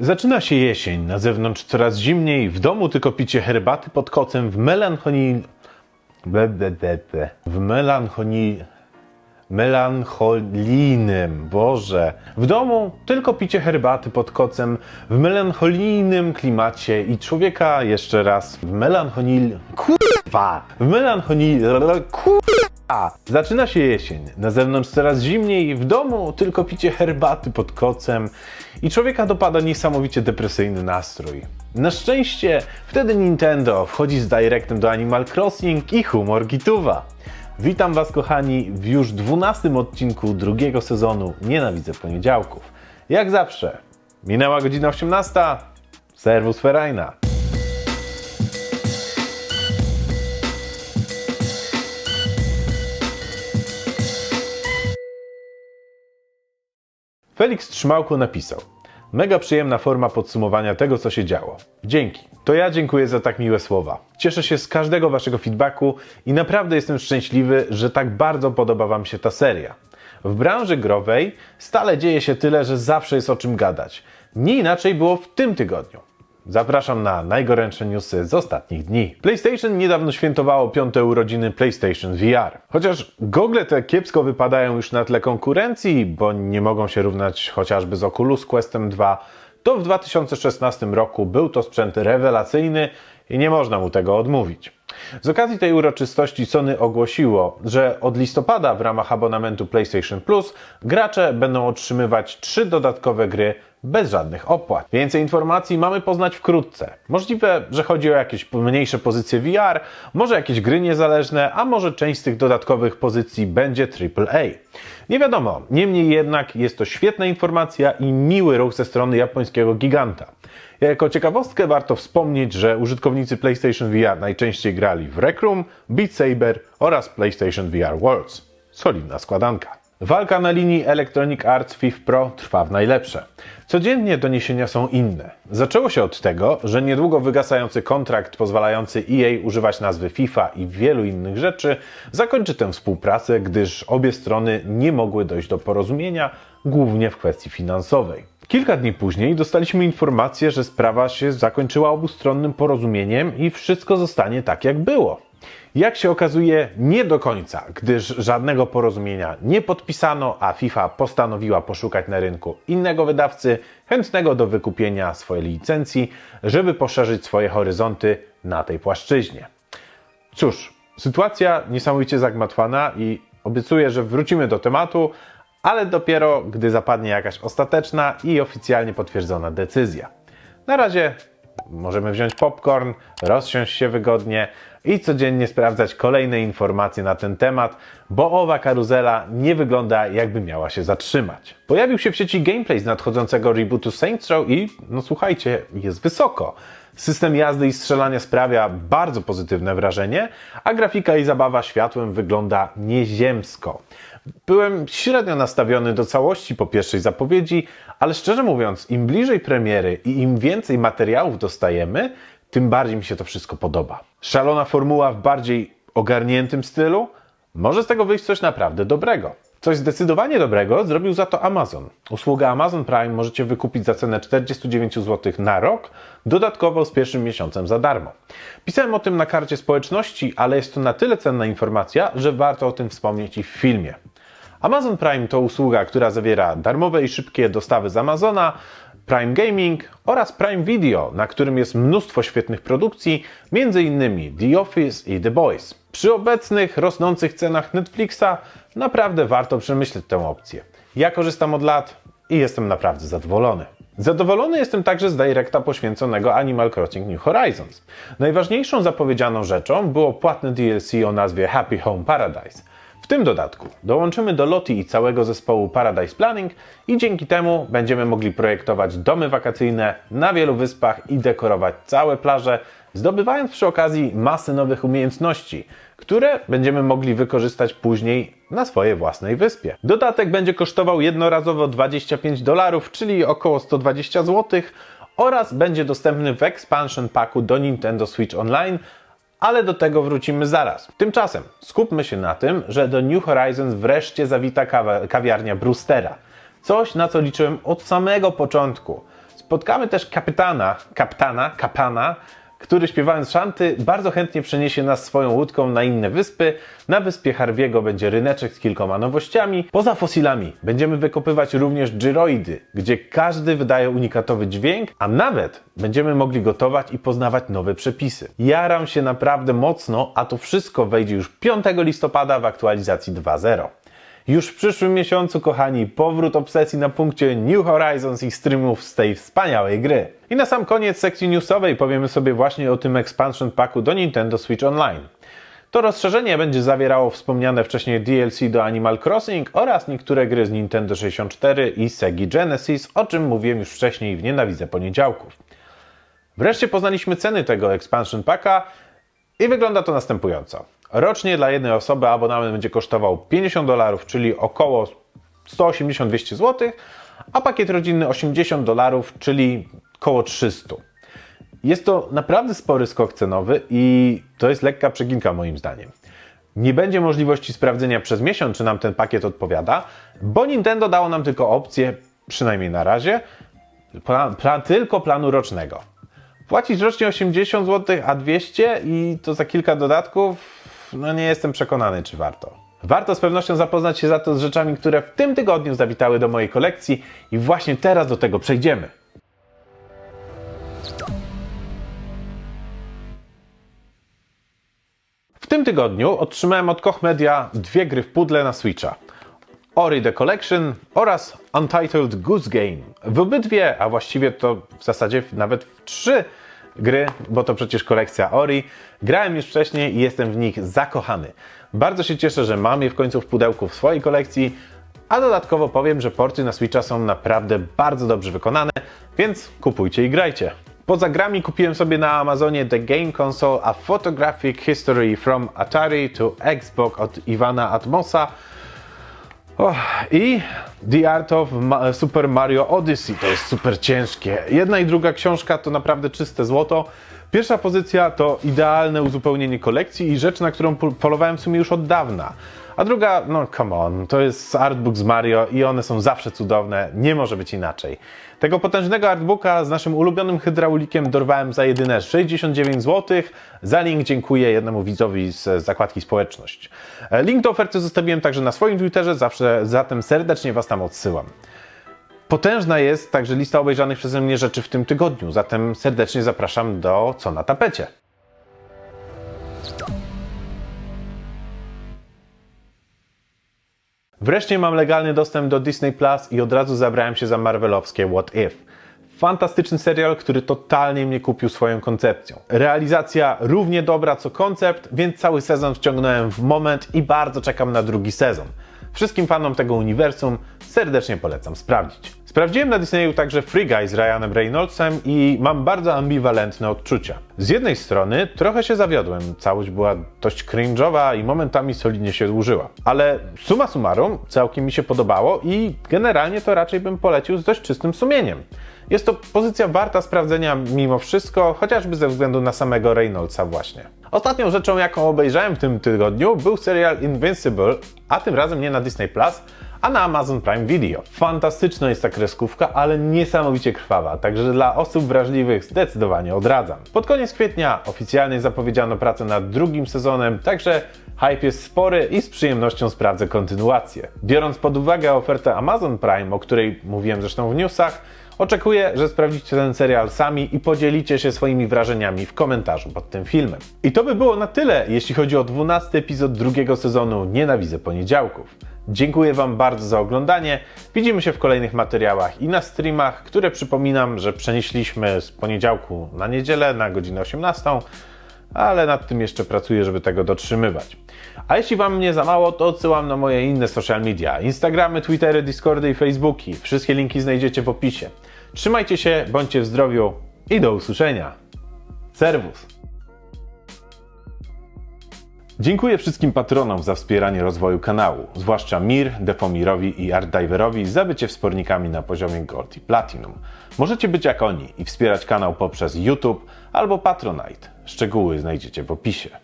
Zaczyna się jesień, na zewnątrz coraz zimniej, w domu tylko picie herbaty pod kocem w melancholii... W melancholii... Melancholijnym, Boże. W domu tylko picie herbaty pod kocem w melancholijnym klimacie i człowieka jeszcze raz w melancholii... Kurwa! W melancholii... Kurwa! Zaczyna się jesień. Na zewnątrz coraz zimniej, w domu tylko picie herbaty pod kocem i człowieka dopada niesamowicie depresyjny nastrój. Na szczęście wtedy Nintendo wchodzi z Directem do Animal Crossing i humor gituwa. Witam Was kochani w już dwunastym odcinku drugiego sezonu Nienawidzę Poniedziałków. Jak zawsze, minęła godzina 18, serwus Ferajna. Felix Trzymałko napisał Mega przyjemna forma podsumowania tego, co się działo. Dzięki. To ja dziękuję za tak miłe słowa. Cieszę się z każdego Waszego feedbacku i naprawdę jestem szczęśliwy, że tak bardzo podoba Wam się ta seria. W branży growej stale dzieje się tyle, że zawsze jest o czym gadać. Nie inaczej było w tym tygodniu. Zapraszam na najgorętsze newsy z ostatnich dni. PlayStation niedawno świętowało piąte urodziny PlayStation VR. Chociaż gogle te kiepsko wypadają już na tle konkurencji, bo nie mogą się równać chociażby z Oculus Questem 2, to w 2016 roku był to sprzęt rewelacyjny i nie można mu tego odmówić. Z okazji tej uroczystości Sony ogłosiło, że od listopada w ramach abonamentu PlayStation Plus gracze będą otrzymywać trzy dodatkowe gry bez żadnych opłat. Więcej informacji mamy poznać wkrótce. Możliwe, że chodzi o jakieś mniejsze pozycje VR, może jakieś gry niezależne, a może część z tych dodatkowych pozycji będzie AAA. Nie wiadomo, niemniej jednak jest to świetna informacja i miły ruch ze strony japońskiego giganta. Jako ciekawostkę warto wspomnieć, że użytkownicy PlayStation VR najczęściej grali w Rec Room, Beat Saber oraz PlayStation VR Worlds. Solidna składanka. Walka na linii Electronic Arts FIF Pro trwa w najlepsze. Codziennie doniesienia są inne. Zaczęło się od tego, że niedługo wygasający kontrakt pozwalający EA używać nazwy FIFA i wielu innych rzeczy zakończy tę współpracę, gdyż obie strony nie mogły dojść do porozumienia, głównie w kwestii finansowej. Kilka dni później dostaliśmy informację, że sprawa się zakończyła obustronnym porozumieniem i wszystko zostanie tak jak było. Jak się okazuje, nie do końca, gdyż żadnego porozumienia nie podpisano, a FIFA postanowiła poszukać na rynku innego wydawcy chętnego do wykupienia swojej licencji, żeby poszerzyć swoje horyzonty na tej płaszczyźnie. Cóż, sytuacja niesamowicie zagmatwana i obiecuję, że wrócimy do tematu, ale dopiero gdy zapadnie jakaś ostateczna i oficjalnie potwierdzona decyzja. Na razie możemy wziąć popcorn, rozsiąść się wygodnie i codziennie sprawdzać kolejne informacje na ten temat, bo owa karuzela nie wygląda jakby miała się zatrzymać. Pojawił się w sieci gameplay z nadchodzącego rebootu Saints Row i, no słuchajcie, jest wysoko. System jazdy i strzelania sprawia bardzo pozytywne wrażenie, a grafika i zabawa światłem wygląda nieziemsko. Byłem średnio nastawiony do całości po pierwszej zapowiedzi, ale szczerze mówiąc, im bliżej premiery i im więcej materiałów dostajemy, tym bardziej mi się to wszystko podoba. Szalona formuła w bardziej ogarniętym stylu, może z tego wyjść coś naprawdę dobrego. Coś zdecydowanie dobrego zrobił za to Amazon. Usługę Amazon Prime możecie wykupić za cenę 49 zł na rok, dodatkowo z pierwszym miesiącem za darmo. Pisałem o tym na karcie społeczności, ale jest to na tyle cenna informacja, że warto o tym wspomnieć i w filmie. Amazon Prime to usługa, która zawiera darmowe i szybkie dostawy z Amazona, Prime Gaming oraz Prime Video, na którym jest mnóstwo świetnych produkcji, m.in. The Office i The Boys. Przy obecnych rosnących cenach Netflixa naprawdę warto przemyśleć tę opcję. Ja korzystam od lat i jestem naprawdę zadowolony. Zadowolony jestem także z Directa poświęconego Animal Crossing New Horizons. Najważniejszą zapowiedzianą rzeczą było płatne DLC o nazwie Happy Home Paradise. W tym dodatku dołączymy do Loti i całego zespołu Paradise Planning i dzięki temu będziemy mogli projektować domy wakacyjne na wielu wyspach i dekorować całe plaże, zdobywając przy okazji masę nowych umiejętności, które będziemy mogli wykorzystać później na swojej własnej wyspie. Dodatek będzie kosztował jednorazowo 25 dolarów, czyli około 120 zł oraz będzie dostępny w expansion packu do Nintendo Switch Online, ale do tego wrócimy zaraz. Tymczasem skupmy się na tym, że do New Horizons wreszcie zawita kawa- kawiarnia Brewstera. Coś, na co liczyłem od samego początku. Spotkamy też kapitana, kapitana, kapana, który śpiewając szanty bardzo chętnie przeniesie nas swoją łódką na inne wyspy. Na wyspie Harviego będzie ryneczek z kilkoma nowościami. Poza fosilami będziemy wykopywać również gyroidy, gdzie każdy wydaje unikatowy dźwięk, a nawet będziemy mogli gotować i poznawać nowe przepisy. Jaram się naprawdę mocno, a to wszystko wejdzie już 5 listopada w aktualizacji 2.0. Już w przyszłym miesiącu, kochani, powrót obsesji na punkcie New Horizons i streamów z tej wspaniałej gry. I na sam koniec sekcji newsowej powiemy sobie właśnie o tym expansion packu do Nintendo Switch Online. To rozszerzenie będzie zawierało wspomniane wcześniej DLC do Animal Crossing oraz niektóre gry z Nintendo 64 i Sega Genesis, o czym mówiłem już wcześniej w Nienawidzę Poniedziałków. Wreszcie poznaliśmy ceny tego expansion packa i wygląda to następująco. Rocznie dla jednej osoby abonament będzie kosztował 50 dolarów, czyli około 180-200 zł, a pakiet rodzinny 80 dolarów, czyli około 300. Jest to naprawdę spory skok cenowy i to jest lekka przeginka moim zdaniem. Nie będzie możliwości sprawdzenia przez miesiąc, czy nam ten pakiet odpowiada, bo Nintendo dało nam tylko opcję, przynajmniej na razie, plan, plan, tylko planu rocznego. Płacić rocznie 80 zł, a 200 i to za kilka dodatków, no nie jestem przekonany, czy warto. Warto z pewnością zapoznać się za to z rzeczami, które w tym tygodniu zawitały do mojej kolekcji i właśnie teraz do tego przejdziemy. W tym tygodniu otrzymałem od Koch Media dwie gry w pudle na Switcha. Ori The Collection oraz Untitled Goose Game. W obydwie, a właściwie to w zasadzie nawet w trzy gry, bo to przecież kolekcja Ori, grałem już wcześniej i jestem w nich zakochany. Bardzo się cieszę, że mam je w końcu w pudełku w swojej kolekcji, a dodatkowo powiem, że porty na Switcha są naprawdę bardzo dobrze wykonane, więc kupujcie i grajcie. Poza grami kupiłem sobie na Amazonie The Game Console A Photographic History from Atari to Xbox od Iwana Atmosa Oh, I The Art of Ma Super Mario Odyssey. To jest super ciężkie. Jedna i druga książka to naprawdę czyste złoto. Pierwsza pozycja to idealne uzupełnienie kolekcji i rzecz, na którą polowałem w sumie już od dawna. A druga, no come on, to jest artbook z Mario i one są zawsze cudowne, nie może być inaczej. Tego potężnego artbooka z naszym ulubionym hydraulikiem dorwałem za jedyne 69 zł. Za link dziękuję jednemu widzowi z zakładki społeczność. Link do oferty zostawiłem także na swoim Twitterze, zawsze zatem serdecznie Was tam odsyłam. Potężna jest także lista obejrzanych przeze mnie rzeczy w tym tygodniu, zatem serdecznie zapraszam do Co na tapecie. Wreszcie mam legalny dostęp do Disney Plus i od razu zabrałem się za marvelowskie What If. Fantastyczny serial, który totalnie mnie kupił swoją koncepcją. Realizacja równie dobra co koncept, więc cały sezon wciągnąłem w moment i bardzo czekam na drugi sezon. Wszystkim fanom tego uniwersum serdecznie polecam sprawdzić. Sprawdziłem na Disneyu także Free Guy z Ryanem Reynoldsem i mam bardzo ambiwalentne odczucia. Z jednej strony trochę się zawiodłem, całość była dość cringe'owa i momentami solidnie się dłużyła. Ale suma summarum całkiem mi się podobało i generalnie to raczej bym polecił z dość czystym sumieniem. Jest to pozycja warta sprawdzenia mimo wszystko, chociażby ze względu na samego Reynoldsa właśnie. Ostatnią rzeczą, jaką obejrzałem w tym tygodniu, był serial Invincible, a tym razem nie na Disney Plus, a na Amazon Prime Video. Fantastyczna jest ta kreskówka, ale niesamowicie krwawa, także dla osób wrażliwych zdecydowanie odradzam. Pod koniec kwietnia oficjalnie zapowiedziano pracę nad drugim sezonem, także hype jest spory i z przyjemnością sprawdzę kontynuację. Biorąc pod uwagę ofertę Amazon Prime, o której mówiłem zresztą w newsach, Oczekuję, że sprawdzicie ten serial sami i podzielicie się swoimi wrażeniami w komentarzu pod tym filmem. I to by było na tyle, jeśli chodzi o 12 epizod drugiego sezonu Nienawidzę Poniedziałków. Dziękuję Wam bardzo za oglądanie. Widzimy się w kolejnych materiałach i na streamach, które przypominam, że przenieśliśmy z poniedziałku na niedzielę na godzinę 18 ale nad tym jeszcze pracuję, żeby tego dotrzymywać. A jeśli Wam mnie za mało, to odsyłam na moje inne social media: Instagramy, Twittery, Discordy i Facebooki. Wszystkie linki znajdziecie w opisie. Trzymajcie się, bądźcie w zdrowiu i do usłyszenia. Serwus! Dziękuję wszystkim patronom za wspieranie rozwoju kanału, zwłaszcza Mir, Defomirowi i Artdiverowi za bycie wspornikami na poziomie Gold i Platinum. Możecie być jak oni i wspierać kanał poprzez YouTube albo Patronite. Szczegóły znajdziecie w opisie.